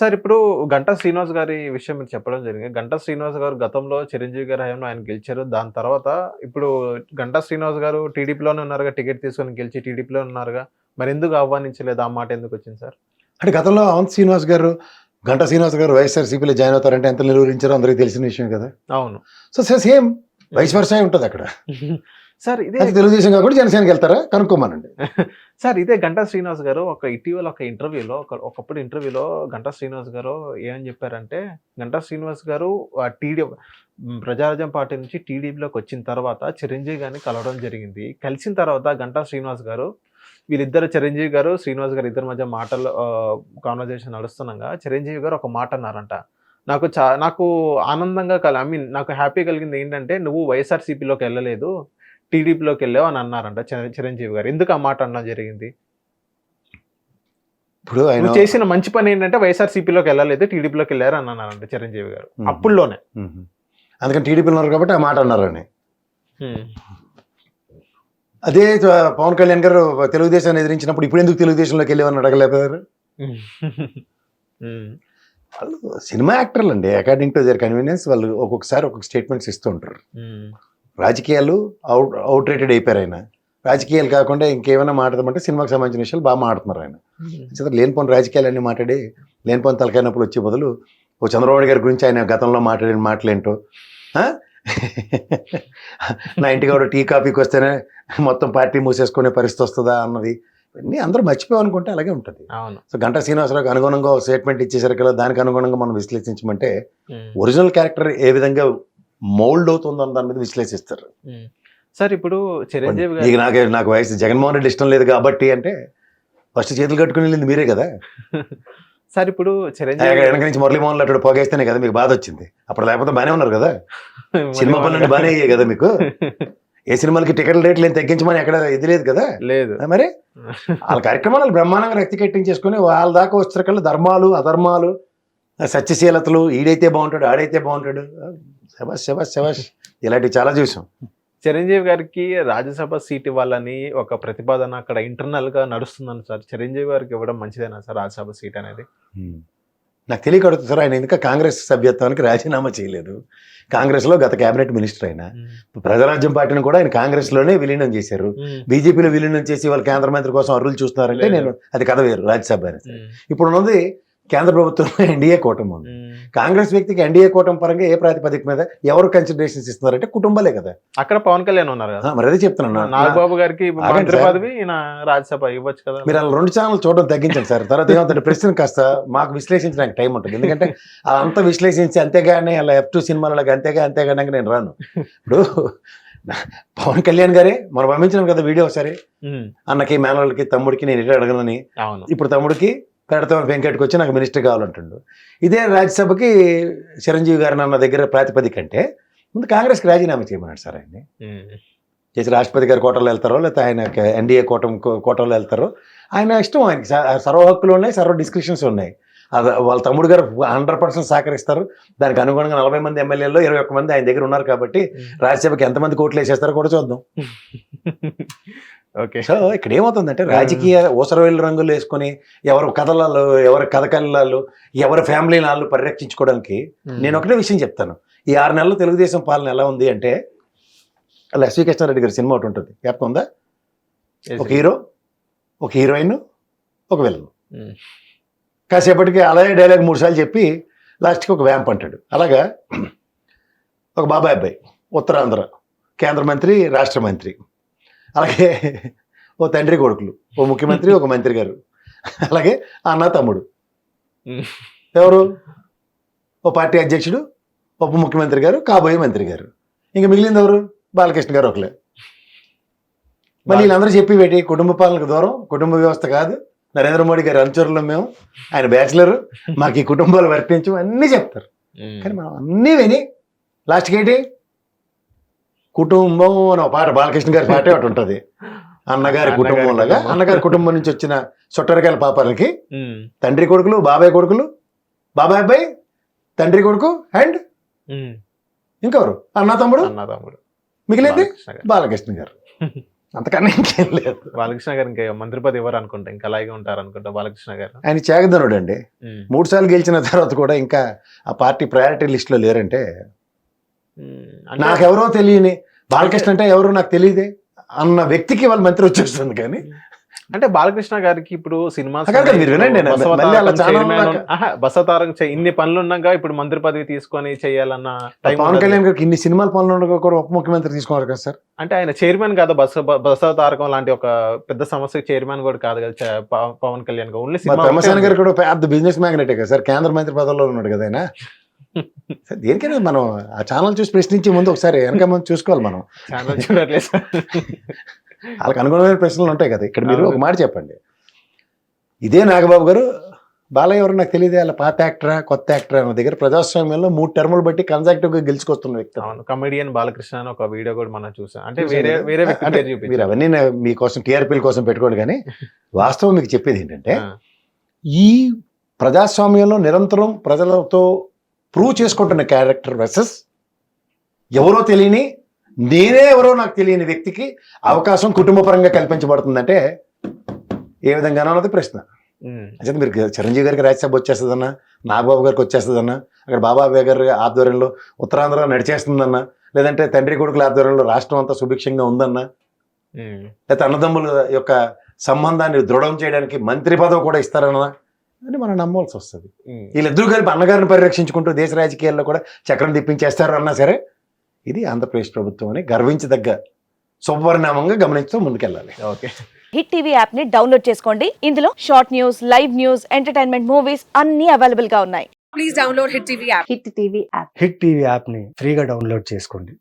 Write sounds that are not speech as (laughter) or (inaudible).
Sir ఇప్పుడు గంటా శ్రీనివాస్ గారి విషయం మీరు చెప్పడం జరిగింది. గంటా శ్రీనివాస్ గారు గతంలో చిరంజీవి గారి హయాంలో ఆయన గెలిచారు. దాని తర్వాత ఇప్పుడు గంటా శ్రీనివాస్ గారు టీడీపీలోనే ఉన్నారుగా టికెట్ తీసుకొని గెలిచి టీడీపీలో ఉన్నారుగా. మరి ఎందుకు ఆహ్వానించలేదు? ఆ మాట ఎందుకు వచ్చింది సార్? అంటే గతంలో అవంత్ శ్రీనివాస్ గారు గంటా శ్రీనివాస్ గారు వైఎస్ఆర్సీపీలో జాయిన్ అవుతారంటే ఎంత నిలువరించారో అందరికీ తెలిసిన విషయం కదా. అవును. సో సేమ్ వైస్ వర్సా ఉంటుంది అక్కడ. (laughs) సార్ ఇదే తెలుగుదేశం కాకుండా జనసేనకి వెళ్తారా? కనుక్కోమనండి. (laughs) సార్ ఇదే గంటా శ్రీనివాస్ గారు ఒక ఇటీవల ఒక ఇంటర్వ్యూలో ఒక ఒకప్పుడు ఇంటర్వ్యూలో గంటా శ్రీనివాస్ గారు ఏమని చెప్పారంటే గంటా శ్రీనివాస్ గారు టీడీ ప్రజారాజ్యం పార్టీ నుంచి టీడీపీలోకి వచ్చిన తర్వాత చిరంజీవి గారిని కలవడం జరిగింది. కలిసిన తర్వాత గంటా శ్రీనివాస్ గారు వీళ్ళిద్దరు చిరంజీవి గారు శ్రీనివాస్ గారు ఇద్దరి మధ్య మాటలు కాన్వర్జేషన్ నడుస్తున్నాగా చిరంజీవి గారు ఒక మాట అన్నారంట. నాకు చా నాకు ఆనందంగా కల ఐ మీన్ నాకు హ్యాపీ కలిగింది ఏంటంటే నువ్వు వైఎస్ఆర్సీపీలోకి వెళ్ళలేదు టీడీపీలోకి వెళ్ళావు అని అన్నారంట చిర- చిరంజీవి గారు. ఎందుకు ఆ మాట అన్నా జరిగింది? ఇప్పుడు ఆయన చేసిన మంచి పని ఏంటంటే వైఎస్ఆర్సీపీలోకి వెళ్ళలేదు టీడీపీలోకి వెళ్ళారు అని అన్నారంట చిరంజీవి గారు. అప్పుల్లోనే. అందుకని టీడీపీలో ఉన్నారు కాబట్టి ఆ మాట అన్నారని అదే పవన్ కళ్యాణ్ గారు తెలుగుదేశాన్ని ఎదిరించినప్పుడు ఇప్పుడు ఎందుకు తెలుగుదేశంలోకి వెళ్ళేవని అడగలేకపోయారు? మ్మ్. (laughs) వాళ్ళు సినిమా యాక్టర్లు అండి అకార్డింగ్ టు దేర్ కన్వీనియన్స్ వాళ్ళు ఒక్కొక్కసారి ఒక్కొక్క స్టేట్మెంట్స్ ఇస్తూ ఉంటారు. రాజకీయాలు అవుట్ అవుట్ రేటెడ్ అయిపోయారు ఆయన. రాజకీయాలు కాకుండా ఇంకేమైనా మాట్లాడమంటే సినిమాకి సంబంధించిన విషయాలు బాగా మాట్లాడుతున్నారు ఆయన. చేత లేనిపోని రాజకీయాలన్నీ మాట్లాడి లేనిపోని తలకాయ నొప్పులు వచ్చే బదులు ఓ చంద్రబాబు గారి గురించి ఆయన గతంలో మాట్లాడిన మాటలేంటో? నా ఇంటికి కూడా టీ కాఫీకి వస్తేనే మొత్తం పార్టీ మూసేసుకునే పరిస్థితి వస్తుందా అన్నది ఇవన్నీ అందరూ మర్చిపోయాం అనుకుంటే అలాగే ఉంటుంది. అవును. సో గంటా శ్రీనివాసరావుకి అనుగుణంగా స్టేట్మెంట్ ఇచ్చేసరికి దానికి అనుగుణంగా మనం విశ్లేషించమంటే. ఒరిజినల్ క్యారెక్టర్ ఏ విధంగా మౌల్డ్ అవుతుందో దాని మీద విశ్లేషిస్తారు. సార్ ఇప్పుడు చిరంజీవి గారు నీకు నాకు వయసు జగన్మోహన్ రెడ్డి ఇష్టం లేదు కాబట్టి అంటే ఫస్ట్ చేతులు కట్టుకుని వెళ్ళింది మీరే కదా. (laughs) సార్ ఇప్పుడు చిరంజీవి వెనక నుంచి మురళీమోహన్ అటు పోగేస్తేనే కదా మీకు బాధ వచ్చింది అప్పుడు లేకపోతే బాగానే ఉన్నారు కదా. (laughs) సినిమా పనులు బాగానే అయ్యాయి కదా మీకు. (laughs) ఏ సినిమాలకి టికెట్ రేట్లు ఏం తగ్గించమని ఎక్కడ ఇది లేదు కదా? లేదు. మరి? వాళ్ళ కార్యక్రమాలు బ్రహ్మాండంగా రక్తి కట్టించేసుకుని వాళ్ళ దాకా వచ్చేసరికల్లా ధర్మాలు అధర్మాలు సత్యశీలతలు ఈడైతే బాగుంటాడు ఆడైతే బాగుంటాడు. శబాష్ శబాష్ శబాష్ ఇలాంటివి చాలా చూసాం. చిరంజీవి గారికి రాజ్యసభ సీట్ ఇవ్వాలని ఒక ప్రతిపాదన అక్కడ ఇంటర్నల్గా నడుస్తుందని సార్. చిరంజీవి గారికి ఇవ్వడం మంచిదేనా సార్ రాజ్యసభ సీట్ అనేది? నాకు తెలియక సార్ ఆయన ఇంకా కాంగ్రెస్ సభ్యత్వానికి రాజీనామా చేయలేదు కాంగ్రెస్లో గత కేబినెట్ మినిస్టర్ ఆయన ప్రజారాజ్యం పార్టీని కూడా ఆయన కాంగ్రెస్లోనే విలీనం చేశారు. బీజేపీలో విలీనం చేసి వాళ్ళు కేంద్ర మంత్రి కోసం అర్రులు చూస్తున్నారంటే. నేను అది కథ వేరు రాజ్యసభ. ఇప్పుడు ఉన్నది కేంద్ర ప్రభుత్వంలో ఎన్డీఏ కూటమి ఉంది. కాంగ్రెస్ వ్యక్తికి ఎన్డీఏ కూటమి పరంగా ఏ ప్రాతిపదిక మీద ఎవరు కన్సిడరేషన్స్ ఇస్తున్నారంటే కుటుంబాలే కదా. అక్కడ పవన్ కళ్యాణ్ ఉన్నారు కదా. మరి అదే చెప్తున్నాను. నాగబాబు గారికి మంత్రి. పదవి రాజ్యసభ ఇవ్వచ్చు కదా. మీరు అలా రెండు ఛానల్ చూడడం తగ్గించండి సార్. తర్వాత ఏమవుతుంది ప్రశ్న కాస్త మాకు విశ్లేషించడానికి టైం ఉంటుంది. ఎందుకంటే అంతా విశ్లేషించి అంతేగాని అలా ఎఫ్ టూ సినిమాలకి అంతేగా అంతేగాని నేను రాను. ఇప్పుడు పవన్ కళ్యాణ్ గారే మనం పంపించినాం కదా వీడియో ఒకసారి. అన్నకి మేనవాళ్ళకి తమ్ముడికి నేను ఎటు అడగనని. ఇప్పుడు తమ్ముడికి పెడతాం వెంకట్కి వచ్చి నాకు మినిస్టర్ కావాలంటుండు. ఇదే రాజ్యసభకి చిరంజీవి గారిని అన్న దగ్గర ప్రాతిపదిక అంటే ముందు కాంగ్రెస్కి రాజీనామా చేయమన్నాడు సార్ ఆయన్ని. చేసి రాష్ట్రపతి గారి కోటలో వెళ్తారో లేకపోతే ఆయన ఎన్డీఏ కోటం కోటలో వెళ్తారో ఆయన ఇష్టం ఆయనకి. సర్వ హక్కులు ఉన్నాయి సర్వ డిస్క్రిప్షన్స్ ఉన్నాయి. అది వాళ్ళ తమ్ముడు గారు హండ్రెడ్ పర్సెంట్ సహకరిస్తారు. దానికి అనుగుణంగా నలభై మంది ఎమ్మెల్యేలో ఇరవై ఒక్క మంది ఆయన దగ్గర ఉన్నారు కాబట్టి రాజ్యసభకి ఎంతమంది కోట్లు వేసేస్తారో కూడా చూద్దాం. (laughs) ఓకే. సో ఇక్కడ ఏమవుతుందంటే రాజకీయ ఊసరవేలు రంగులు వేసుకొని ఎవరు కథలాలు ఎవరి కథకళాలు ఎవరి ఫ్యామిలీ నాళ్ళు పరిరక్షించుకోవడానికి నేను ఒకటే విషయం చెప్తాను. ఈ ఆరు నెలలు తెలుగుదేశం పాలన ఎలా ఉంది అంటే అలా ఎస్వి కృష్ణారెడ్డి గారి సినిమా ఒకటి ఉంటుంది. జ్ఞాపకం ఉందా? ఒక హీరో ఒక హీరోయిన్ ఒక విలన్. కాసేపటికి అలాగే డైలాగ్ మూడు సార్లు చెప్పి లాస్ట్కి ఒక వ్యాంప్ అంటాడు. అలాగా ఒక బాబాయ్ అబ్బాయి ఉత్తరాంధ్ర కేంద్ర మంత్రి రాష్ట్ర మంత్రి. అలాగే ఓ తండ్రి కొడుకులు ఓ ముఖ్యమంత్రి ఒక మంత్రి గారు అలాగే అన్న తమ్ముడు. మ్మ్. ఎవరు? ఓ పార్టీ అధ్యక్షుడు ఉప ముఖ్యమంత్రి గారు కాబోయే మంత్రి గారు. ఇంకా మిగిలింది ఎవరు? బాలకృష్ణ గారు ఒకలే మళ్ళీ వీళ్ళందరూ చెప్పి పెట్టి కుటుంబ పాలనకు దూరం కుటుంబ వ్యవస్థ కాదు. నరేంద్ర మోడీ గారి అనుచరులు మేము. ఆయన బ్యాచిలర్. మాకు ఈ కుటుంబాలు వర్తించు అన్నీ చెప్తారు. కానీ మనం అన్నీ విని లాస్ట్కి ఏంటి? కుటుంబం అని ఒక పాట బాలకృష్ణ గారి పాటే ఒకటి ఉంటుంది (laughs) అన్నగారి కుటుంబం లాగా. అన్నగారి కుటుంబం నుంచి వచ్చిన చుట్టరికాయల పాపాలకి. తండ్రి కొడుకులు బాబాయ్ కొడుకులు బాబాయ్ అబ్బాయి తండ్రి కొడుకు అండ్. ఇంకెవరు అన్న తమ్ముడు అన్న తమ్ముడు మిగిలింది బాలకృష్ణ గారు. (laughs) అంతకన్నా ఇంకేం లేదు బాలకృష్ణ గారు ఇంకా మంత్రి పదవి ఇవ్వరు అనుకుంటా ఇంకా అలాగే ఉంటారు అనుకుంటా బాలకృష్ణ గారు ఆయన చేగదనుడు అండి. మూడు సార్లు గెలిచిన తర్వాత కూడా ఇంకా ఆ పార్టీ ప్రయారిటీ లిస్ట్లో లేరంటే నాకెవరో తెలియని బాలకృష్ణ అంటే ఎవరో నాకు తెలియదే అన్న వ్యక్తికి వాళ్ళ మంత్రి వచ్చేస్తుంది కానీ అంటే బాలకృష్ణ గారికి ఇప్పుడు సినిమా బసతారం ఇన్ని పనులు ఉన్నాక ఇప్పుడు మంత్రి పదవి తీసుకొని చేయాలన్న పవన్. కళ్యాణ్ గారికి ఇన్ని సినిమాలు పనులు ఉండగా కూడా ఉప ముఖ్యమంత్రి తీసుకున్నారు కదా సార్? అంటే ఆయన చైర్మన్ కాదు బస తారకం లాంటి ఒక పెద్ద సమస్య చైర్మన్ కూడా కాదు కదా పవన్ కళ్యాణ్ గారు. ఓన్లీ సినిమా గారు కూడా పెద్ద బిజినెస్ మ్యాగ్నెటే కదా సార్? కేంద్ర మంత్రి పదవిలో ఉన్నాడు కదా ఆయన? దేనికైనా మనం ఆ ఛానల్ చూసి ప్రశ్నించే ముందు ఒకసారి వెనక ముందు చూసుకోవాలి మనం. ఛానల్ చూడట్లేదు సార్. వాళ్ళకి అనుగుణమైన ప్రశ్నలు ఉంటాయి కదా. ఇక్కడ మీరు ఒక. మాట చెప్పండి. ఇదే నాగబాబు గారు బాలయ్య ఎవరు? నాకు తెలియదు. వాళ్ళ పాత యాక్టరా కొత్త యాక్టరా? అన్న దగ్గర ప్రజాస్వామ్యంలో మూడు టర్ములు బట్టి కన్సాక్టివ్గా గెలుచుకొస్తున్న వ్యక్తి. అవును. కమెడియన్ బాలకృష్ణ అని ఒక వీడియో కూడా మనం చూసాం. అంటే వేరే. వేరే అంటే మీరు అవన్నీ మీకోసం టీఆర్పీల కోసం పెట్టుకోండి కానీ (laughs) వాస్తవం మీకు చెప్పేది ఏంటంటే ఈ ప్రజాస్వామ్యంలో నిరంతరం ప్రజలతో ప్రూవ్ చేసుకుంటున్న క్యారెక్టర్ వర్సెస్ ఎవరో తెలియని నేనే ఎవరో నాకు తెలియని వ్యక్తికి అవకాశం కుటుంబపరంగా కల్పించబడుతుందంటే ఏ విధంగా అన్నది ప్రశ్న. అయితే మీరు చిరంజీవి గారికి రాజ్యసభ వచ్చేస్తుందన్నా నాగబాబు గారికి వచ్చేస్తుందన్నా అక్కడ బాబాబాయ్ గారి ఆధ్వర్యంలో ఉత్తరాంధ్ర నడిచేస్తుందన్నా లేదంటే తండ్రి కొడుకుల ఆధ్వర్యంలో రాష్ట్రం అంతా సుభిక్షంగా ఉందన్నా లేకపోతే అన్నదమ్ముల యొక్క సంబంధాన్ని దృఢం చేయడానికి మంత్రి పదవి కూడా ఇస్తారన్నా అని మనం నమ్మవలసి వస్తుంది. వీళ్ళిద్దరూ కలిపి అన్నగారిని పరిరక్షించుకుంటూ దేశ రాజకీయాల్లో కూడా చక్రం తిప్పించేస్తారు అన్నా సరే ఇది ఆంధ్రప్రదేశ్ ప్రభుత్వం అని గర్వించదగ్గ శుభపరిణామంగా గమనించుతూ ముందుకెళ్ళాలి. ఓకే. హిట్ టీవీ యాప్ని డౌన్లోడ్ చేసుకోండి. ఇందులో short news live news entertainment movies అన్ని అవైలబుల్గా ఉన్నాయి. please download Hit TV app. Hit TV app. Hit TV యాప్ని ఫ్రీగా డౌన్లోడ్ చేసుకోండి.